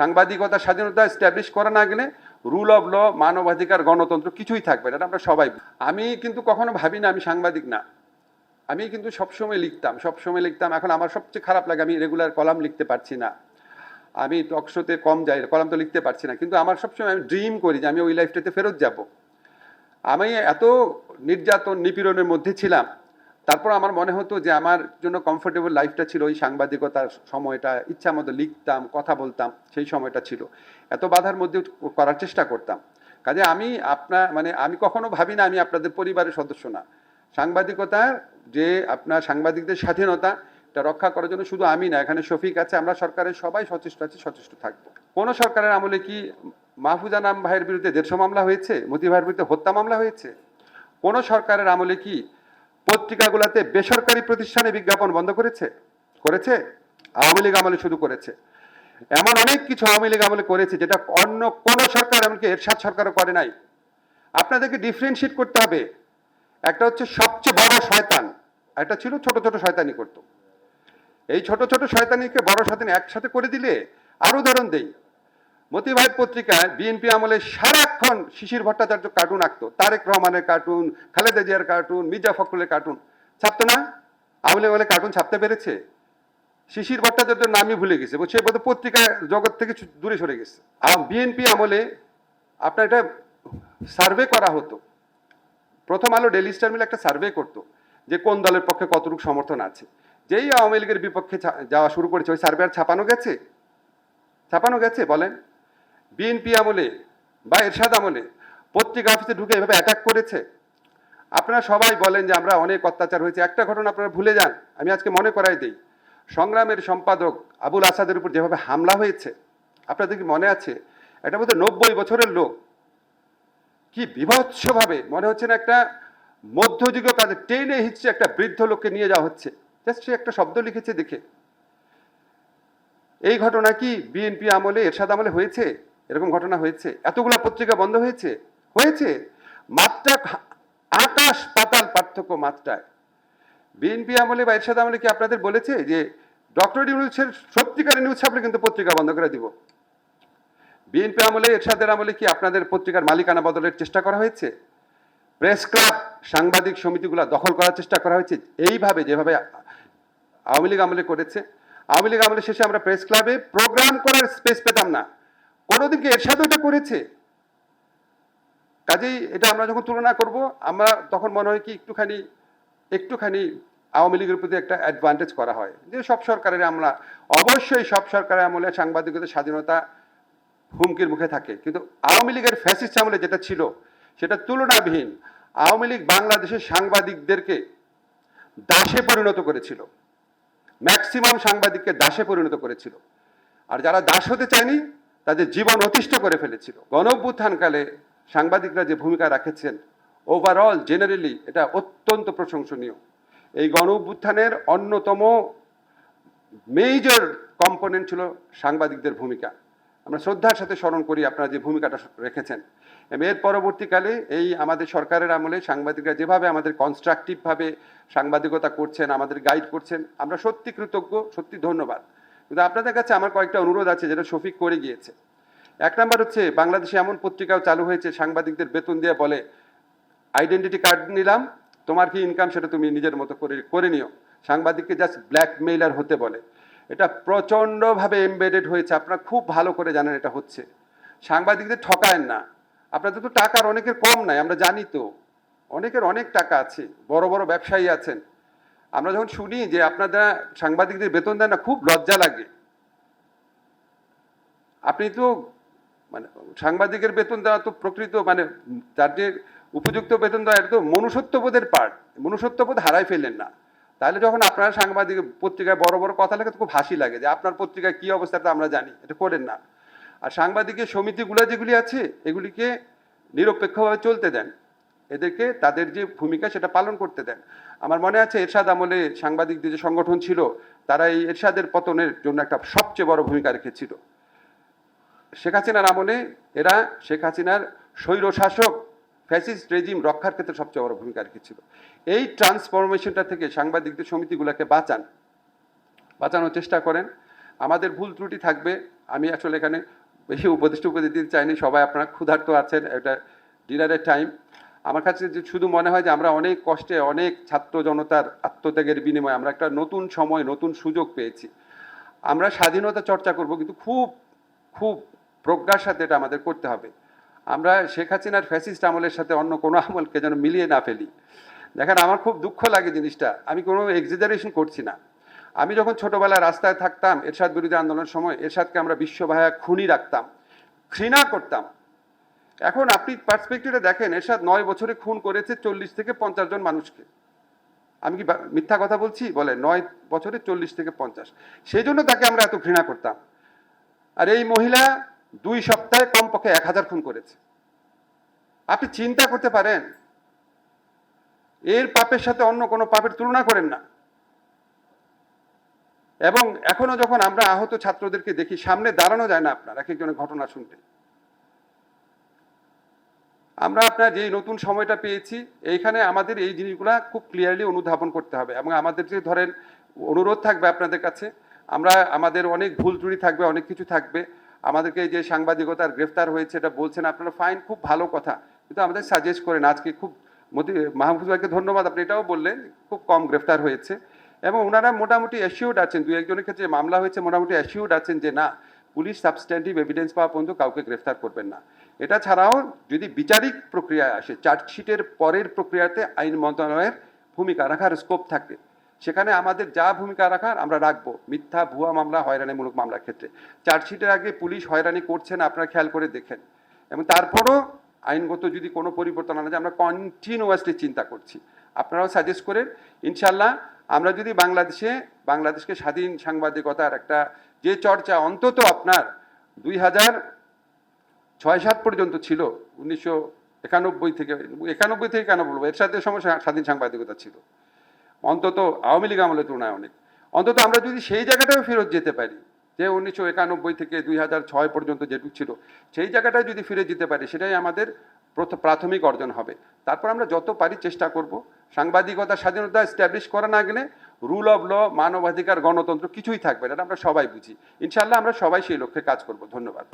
সাংবাদিকতার স্বাধীনতা স্ট্যাবলিশ করা না গেলে রুল অফ ল মানবাধিকার, গণতন্ত্র কিছুই থাকবে না। আমরা সবাই আমি কিন্তু কখনো ভাবি না আমি সাংবাদিক না। আমি কিন্তু সবসময় লিখতাম সবসময় লিখতাম। এখন আমার সবচেয়ে খারাপ লাগে আমি রেগুলার কলাম লিখতে পারছি না। আমি টকশোতে কম যাই, কলাম তো লিখতে পারছি না। কিন্তু আমার সবসময় আমি ড্রিম করি যে আমি ওই লাইফটাতে ফেরত যাব। আমি এত নির্যাতন, নিপীড়নের মধ্যে ছিলাম তারপর আমার মনে হতো যে আমার জন্য কমফোর্টেবল লাইফটা ছিল, ওই সাংবাদিকতার সময়টা, ইচ্ছা মতো লিখতাম, কথা বলতাম, সেই সময়টা ছিল। এত বাধার মধ্যে করার চেষ্টা করতাম। কাজে আমি আপনার মানে আমি কখনো ভাবি না আমি আপনাদের পরিবারের সদস্য না। সাংবাদিকতার যে আপনার সাংবাদিকদের স্বাধীনতা, এটা রক্ষা করার জন্য শুধু আমি না, এখানে শফিক আছে, আমরা সরকারের সবাই সচেষ্ট আছি, সচেষ্ট থাকব। কোন সরকারের আমলে কি মাহফুজা নাম ভাইয়ের বিরুদ্ধে দেড়শো মামলা হয়েছে? মতি ভাইয়ের বিরুদ্ধে হত্যা মামলা হয়েছে? কোন সরকারের আমলে কি পত্রিকাগুলোতে বেসরকারি প্রতিষ্ঠানে বিজ্ঞাপন বন্ধ করেছে? করেছে? আওয়ামী লীগ আমলে শুধু করেছে। এমন অনেক কিছু আওয়ামী লীগ আমলে করেছে যেটা অন্য কোন সরকার এমনকি এরশাদ সরকারও করে নাই। আপনাদেরকে ডিফারেন্সিয়েট করতে হবে। একটা হচ্ছে সবচেয়ে বড় শয়তান একটা ছিল ছোট ছোট শয়তানি করতো। এই ছোট ছোট শয়তানিকে বড় শয়তানি একসাথে করে দিলে আর উদাহরণ দেই। মতি ভাই পত্রিকায় বিএনপি আমলে সারাক্ষণ শিশির ভট্টাচার্য কার্টুন আঁকতো, তারেক রহমানের কার্টুন খালেদা জিয়ার কার্টুন মির্জা ফখরুলের কার্টুন ছাপতো না? আমলে বলে কার্টুন ছাপতে পেরেছে? শিশির ভট্টাচার্যের নামই ভুলে গেছে সে বোধ পত্রিকা জগৎ থেকে দূরে সরে গেছে। আর বিএনপি আমলে আপনার এটা সার্ভে করা হতো। প্রথম আলো ডেলি স্টার মিলে একটা সার্ভে করতো যে কোন দলের পক্ষে কতটুকু সমর্থন আছে। যেই আওয়ামী লীগের বিপক্ষে যাওয়া শুরু করেছে, ওই সার্ভে আর ছাপানো গেছে? ছাপানো গেছে, বলেন। বিএনপি আমলে বা এরশাদ আমলে পত্রিকা অফিসে ঢুকে এভাবে অ্যাটাক করেছে। আপনারা সবাই বলেন যে আমরা অনেক অত্যাচার হয়েছে। একটা ঘটনা আপনারা ভুলে যান, আমি আজকে মনে করাই দিই। সংগ্রামের সম্পাদক আবুল আসাদের উপর যেভাবে হামলা হয়েছে, আপনাদের কি মনে আছে? এটা বোধহয় নব্বই বছরের লোক। কি বিভৎসভাবে, মনে হচ্ছে না একটা মধ্যযুগীয় কাজে টেনে হিচ্ছে একটা বৃদ্ধ লোককে নিয়ে যাওয়া হচ্ছে। জাস্ট সে একটা শব্দ লিখেছে দেখে। এই ঘটনা কি বিএনপি আমলে, এরশাদ আমলে হয়েছে? এরকম ঘটনা হয়েছে। এতগুলা পত্রিকা বন্ধ হয়েছে? হয়েছে। মাত্রা আকাশ পাতাল পার্থক্য মাত্রায়। বিএনপি আমলে বা এরশাদ আমলে কি আপনাদের বলেছে যে ডক্টর ইউনুসের সত্যিকারের নিউজ ছাপলে কিন্তু পত্রিকা বন্ধ করে দিব? বিএনপি আমলে, এরশাদের আমলে কি আপনাদের পত্রিকার মালিকানা বদলের চেষ্টা করা হয়েছে? প্রেস ক্লাব, সাংবাদিক সমিতিগুলো দখল করার চেষ্টা করা হয়েছে। এইভাবে যেভাবে আওয়ামী লীগ আমলে করেছে। আওয়ামী লীগ আমলে শেষে আমরা প্রেস ক্লাবে প্রোগ্রাম করার স্পেস পেতাম না। কোনোদিন কি এর সাথে ওটা করেছে। কাজেই এটা আমরা যখন তুলনা করব, আমরা তখন মনে হয় কি একটুখানি একটুখানি আওয়ামী লীগের প্রতি একটা অ্যাডভান্টেজ করা হয়। যে সব সরকারের আমরা অবশ্যই সব সরকারের আমলে সাংবাদিকদের স্বাধীনতা হুমকির মুখে থাকে। কিন্তু আওয়ামী লীগের ফ্যাসিস্ট আমলে যেটা ছিল, সেটা তুলনাবিহীন। আওয়ামী লীগ বাংলাদেশের সাংবাদিকদেরকে দাসে পরিণত করেছিল। ম্যাক্সিমাম সাংবাদিককে দাসে পরিণত করেছিল। আর যারা দাস হতে চায়নি তাদের জীবন অতিষ্ঠ করে ফেলেছিল। গণ অভ্যুত্থানকালে সাংবাদিকরা যে ভূমিকা রাখেছেন ওভারঅল জেনারেলি এটা অত্যন্ত প্রশংসনীয়। এই গণ অভ্যুত্থানের অন্যতম মেজর কম্পোনেন্ট ছিল সাংবাদিকদের ভূমিকা। আমরা শ্রদ্ধার সাথে স্মরণ করি আপনারা যে ভূমিকাটা রেখেছেন। এর পরবর্তীকালে এই আমাদের সরকারের আমলে সাংবাদিকরা যেভাবে আমাদের কনস্ট্রাকটিভভাবে সাংবাদিকতা করছেন, আমাদের গাইড করছেন, আমরা সত্যি কৃতজ্ঞ, সত্যি ধন্যবাদ। কিন্তু আপনাদের কাছে আমার কয়েকটা অনুরোধ আছে যেটা শফিক করে গিয়েছে। এক নাম্বার হচ্ছে, বাংলাদেশে এমন পত্রিকাও চালু হয়েছে, সাংবাদিকদের বেতন দিয়ে বলে আইডেন্টিটি কার্ড নিলাম, তোমার কি ইনকাম সেটা তুমি নিজের মতো করে করে নিও। সাংবাদিককে জাস্ট ব্ল্যাকমেইলার হতে বলে। এটা প্রচণ্ডভাবে এমবেডেড হয়েছে, আপনারা খুব ভালো করে জানেন এটা হচ্ছে। সাংবাদিকদের ঠকায়েন না। আপনাদের তো টাকার অনেকের কম নাই, আমরা জানি তো। অনেকের অনেক টাকা আছে, বড় বড় ব্যবসায়ী আছেন। আমরা যখন শুনি যে আপনারা সাংবাদিকদের বেতন দেন না, খুব লজ্জা লাগে। আপনি তো মানে সাংবাদিকের বেতন দেওয়া তো প্রকৃত মানে তার যে উপযুক্ত বেতন দেওয়া, এটা তো মনুষ্যত্ববোধের পার্ট মনুষ্যত্ববোধ হারাই ফেলেন না। তাহলে যখন আপনারা সাংবাদিক পত্রিকায় বড় বড় কথা লেখে তো খুব হাসি লাগে যে আপনার পত্রিকায় কি অবস্থা তা আমরা জানি, এটা করেন না। আর সাংবাদিকের সমিতিগুলো যেগুলি আছে, এগুলিকে নিরপেক্ষভাবে চলতে দেন। এদেরকে তাদের যে ভূমিকা সেটা পালন করতে দেন। আমার মনে আছে এরশাদ আমলে সাংবাদিকদের যে সংগঠন ছিল, তারা এই এরশাদের পতনের জন্য একটা সবচেয়ে বড় ভূমিকা রেখেছিল। শেখ হাসিনার আমলে এরা, শেখ হাসিনার স্বৈর শাসক ফ্যাসিস্ট রেজিম রক্ষার ক্ষেত্রে সবচেয়ে বড় ভূমিকা রেখেছিল। এই ট্রান্সফরমেশনটা থেকে সাংবাদিকদের সমিতিগুলোকে বাঁচান। বাঁচানোর চেষ্টা করেন। আমাদের ভুল ত্রুটি থাকবে। আমি আসলে এখানে বেশি উপদেষ্ট উপদেশ দিতে চাইনি। সবাই আপনারা ক্ষুধার্ত আছেন। এটা ডিনারের টাইম আমার কাছে যে শুধু মনে হয় যে আমরা অনেক কষ্টে অনেক ছাত্র জনতার আত্মত্যাগের বিনিময়ে আমরা একটা নতুন সময়, নতুন সুযোগ পেয়েছি। আমরা স্বাধীনতা চর্চা করব কিন্তু খুব খুব প্রজ্ঞার সাথে এটা আমাদের করতে হবে। আমরা শেখ হাসিনার ফ্যাসিস্ট আমলের সাথে অন্য কোনো আমলকে যেন মিলিয়ে না ফেলি। দেখেন, আমার খুব দুঃখ লাগে জিনিসটা। আমি কোনো এক্সিজারেশন করছি না। আমি যখন ছোটোবেলায় রাস্তায় থাকতাম এরশাদ বিরোধী আন্দোলনের সময় এরশাদকে আমরা বিশ্বভায়া খুনি রাখতাম, ঘৃণা করতাম। এখন আপনি পার্সপেক্টিভে দেখেন, এরশাদ নয় বছরে খুন করেছে চল্লিশ থেকে পঞ্চাশ জন মানুষকে। আমি কি মিথ্যা কথা বলছি? বলে, নয় বছরে চল্লিশ থেকে পঞ্চাশ। সেই জন্য তাকে আমরা এত ঘৃণা করতাম। আর এই মহিলা দুই সপ্তাহে কমপক্ষে এক হাজার খুন করেছে। আপনি চিন্তা করতে পারেন, এর পাপের সাথে অন্য কোনো পাপের তুলনা করেন না। এবং এখনও যখন আমরা আহত ছাত্রদেরকে দেখি, সামনে দাঁড়ানো যায় না আপনার, এক একজনের ঘটনা শুনতে। আমরা আপনার যে নতুন সময়টা পেয়েছি, এইখানে আমাদের এই জিনিসগুলা খুব ক্লিয়ারলি অনুধাবন করতে হবে এবং আমাদের যে ধরেন অনুরোধ থাকবে আপনাদের কাছে, আমরা আমাদের অনেক ভুল ত্রুটি থাকবে, অনেক কিছু থাকবে, আমাদেরকে যে সাংবাদিকতার গ্রেফতার হয়েছে এটা বলছেন, আপনারা ফাইন খুব ভালো কথা, কিন্তু আমাদের সাজেস্ট করেন, আজকে খুব মোদি মাহফুজ ভাইকে ধন্যবাদ, আপনি এটাও বললেন, খুব কম গ্রেফতার হয়েছে এবং ওনারা মোটামুটি অ্যাসিউর্ড আছেন দু একজনের ক্ষেত্রে মামলা হয়েছে, মোটামুটি অ্যাসিউর্ড আছেন যে না পুলিশ সাবস্ট্যান্টিভ এভিডেন্স পাওয়া পর্যন্ত কাউকে গ্রেফতার করবেন না। এটা ছাড়াও যদি বিচারিক প্রক্রিয়ায় আসে, চার্জশিটের পরের প্রক্রিয়াতে আইন মন্ত্রণালয়ের ভূমিকা রাখার স্কোপ থাকে। সেখানে আমাদের যা ভূমিকা রাখার আমরা রাখব। মিথ্যা, ভুয়া মামলা, হয়রানিমূলক মামলার ক্ষেত্রে। চার্জশিটের আগে পুলিশ হয়রানি করছে না, আপনারা খেয়াল করে দেখেন। এবং তারপরও আইনগত যদি কোনো পরিবর্তন আনা যায়, আমরা কন্টিনিউয়াসলি চিন্তা করছি। আপনারাও সাজেস্ট করেন ইনশাল্লাহ আমরা যদি বাংলাদেশে, বাংলাদেশকে স্বাধীন সাংবাদিকতার একটা যে চর্চা অন্তত আপনার দুই হাজার ছয় সাত পর্যন্ত ছিল, উনিশশো একানব্বই থেকে একানব্বই থেকে কেন বলব? এর সাথে সময় স্বাধীন সাংবাদিকতা ছিল। অন্তত আওয়ামী লীগ আমলের তুলনায় অনেক। অন্তত আমরা যদি সেই জায়গাটাও ফেরত যেতে পারি, যে উনিশশো একানব্বই থেকে দুই হাজার ছয় পর্যন্ত যেটুকু ছিল, সেই জায়গাটায় যদি ফিরে যেতে পারি, সেটাই আমাদের প্রথ- প্রাথমিক অর্জন হবে। তারপর আমরা যত পারি চেষ্টা করব। সাংবাদিকতা স্বাধীনতা স্ট্যাবলিশ করা না গেলে রুল অফ ল মানবাধিকার, গণতন্ত্র কিছুই থাকবে না আমরা সবাই বুঝি। ইনশাল্লাহ আমরা সবাই সেই লক্ষ্যে কাজ করব। ধন্যবাদ।